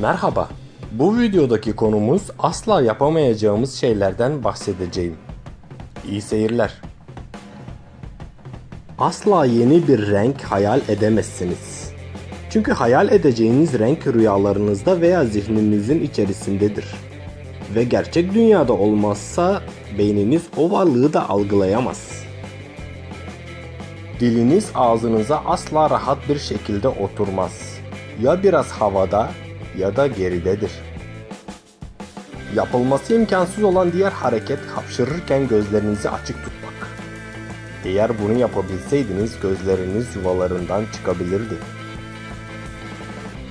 Merhaba. Bu videodaki konumuz asla yapamayacağımız şeylerden bahsedeceğim. İyi seyirler. Asla yeni bir renk hayal edemezsiniz. Çünkü hayal edeceğiniz renk rüyalarınızda veya zihninizin içerisindedir. Ve gerçek dünyada olmazsa beyniniz o varlığı da algılayamaz. Diliniz ağzınıza asla rahat bir şekilde oturmaz. Ya biraz havada ya da geridedir. Yapılması imkansız olan diğer hareket hapşırırken gözlerinizi açık tutmak. Eğer bunu yapabilseydiniz gözleriniz yuvalarından çıkabilirdi.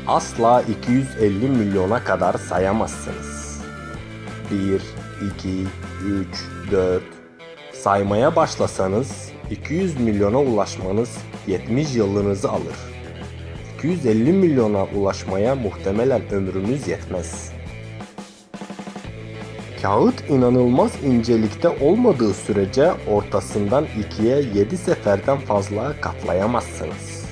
Asla 250 milyona kadar sayamazsınız. 1, 2, 3, 4 saymaya başlasanız 200 milyona ulaşmanız 70 yılınızı alır. 250 milyona ulaşmaya muhtemelen ömrümüz yetmez. Kağıt inanılmaz incelikte olmadığı sürece ortasından ikiye 7 seferden fazla katlayamazsınız.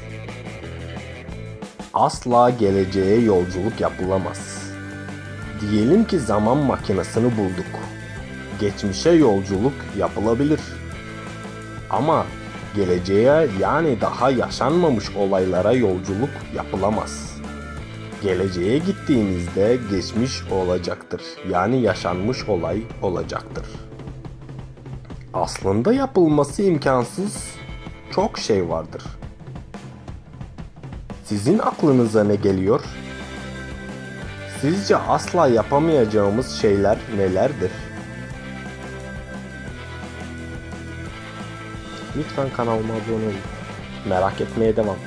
Asla geleceğe yolculuk yapılamaz. Diyelim ki zaman makinesini bulduk. Geçmişe yolculuk yapılabilir. Ama geleceğe yani daha yaşanmamış olaylara yolculuk yapılamaz. Geleceğe gittiğinizde geçmiş olacaktır. Yani yaşanmış olay olacaktır. Aslında yapılması imkansız çok şey vardır. Sizin aklınıza ne geliyor? Sizce asla yapamayacağımız şeyler nelerdir? Lütfen kanalıma abone olun. Merak etmeye devam.